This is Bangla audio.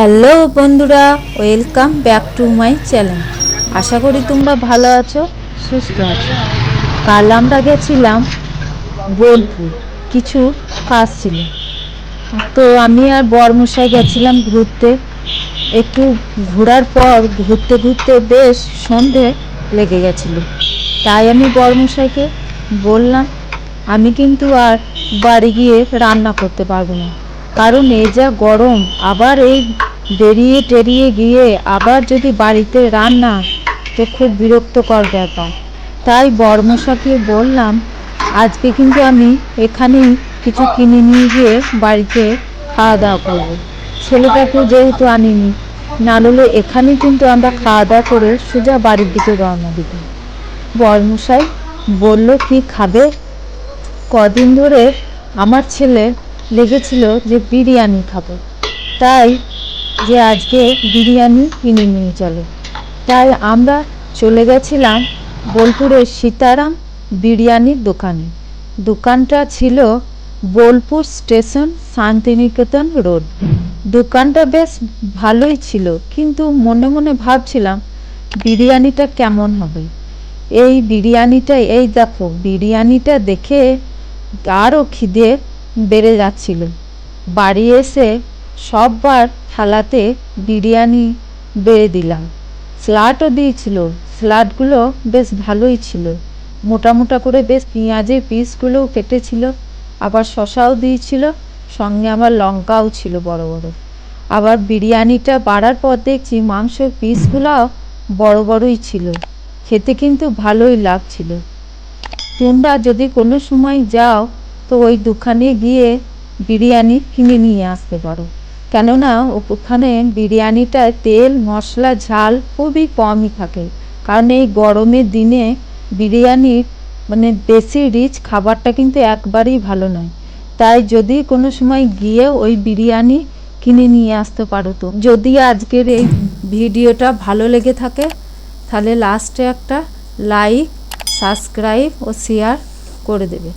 হ্যালো বন্ধুরা, welcome back to my channel. আশা করি তোমরা ভালো আছো, সুস্থ আছো। কাল আমরা গেছিলাম বোলপুর, কিছু কাজ ছিল। তো আমি আর বরমশাই গেছিলাম ঘুরতে। একটু ঘোরার পর ঘুরতে ঘুরতে বেশ সন্ধে লেগে গেছিল। তাই আমি বরমশাইকে বললাম, আমি কিন্তু আর বাড়ি গিয়ে রান্না করতে পারব না। কারণ এই যা গরম, আবার এই বেরিয়ে টেরিয়ে গিয়ে আবার যদি বাড়িতে রান্না, তো খুব বিরক্তকর ব্যাপার। তাই বর্মশাকে বললাম, আজকে কিন্তু আমি এখানেই কিছু কিনে নিয়ে গিয়ে বাড়িতে খাওয়া দাওয়া করব। ছেলেটাকে যেহেতু আনিনি, না হলে এখানে কিন্তু আমরা খাওয়া দাওয়া করে সোজা বাড়ির দিকে রওনা দিত বর্মশাই বলল, কি খাবে? কদিন ধরে আমার ছেলে লেগেছিল যে বিরিয়ানি খাব। তাই যে আজকে বিরিয়ানি কিনে নিয়ে চলো। তাই আমরা চলে গেছিলাম বোলপুরের সীতারাম বিরিয়ানির দোকানে। দোকানটা ছিল বোলপুর স্টেশন শান্তিনিকেতন রোড। দোকানটা বেশ ভালোই ছিল, কিন্তু মনে মনে ভাবছিলাম বিরিয়ানিটা কেমন হবে। এই বিরিয়ানিটা এই দেখো, বিরিয়ানিটা দেখে আরও খিদে বেড়ে যাচ্ছিল। বাড়ি এসে সববার থালাতে বিরিয়ানি বেড়ে দিলাম। স্যালাডও দিয়েছিল। স্যালাডগুলো বেশ ভালোই ছিল। মোটা মোটা করে বেশ পেঁয়াজের পিসগুলোও কেটেছিল। আবার শশাও দিয়েছিল। সঙ্গে আমার লঙ্কাও ছিল বড় বড়। আবার বিরিয়ানিটা বাড়ার পর দেখছি মাংসের পিসগুলোও বড় বড়ই ছিল। খেতে কিন্তু ভালোই লাগছিল। তোমরা যদি কোনো সময় যাও, তো ওই দোকানে গিয়ে বিরিয়ানি কিনে নিয়ে আসতে পারো। কেননা ওখানে বিরিয়ানিটায় তেল, মশলা, ঝাল খুবই কমই থাকে। কারণ এই গরমের দিনে বিরিয়ানির মানে বেশি রিচ খাবারটা কিন্তু একবারেই ভালো নয়। তাই যদি কোনো সময় গিয়ে ওই বিরিয়ানি কিনে নিয়ে আসতে পারো তো। যদি আজকের এই ভিডিওটা ভালো লেগে থাকে, তাহলে লাস্টে একটা লাইক সাবস্ক্রাইব ও শেয়ার করে দেবে।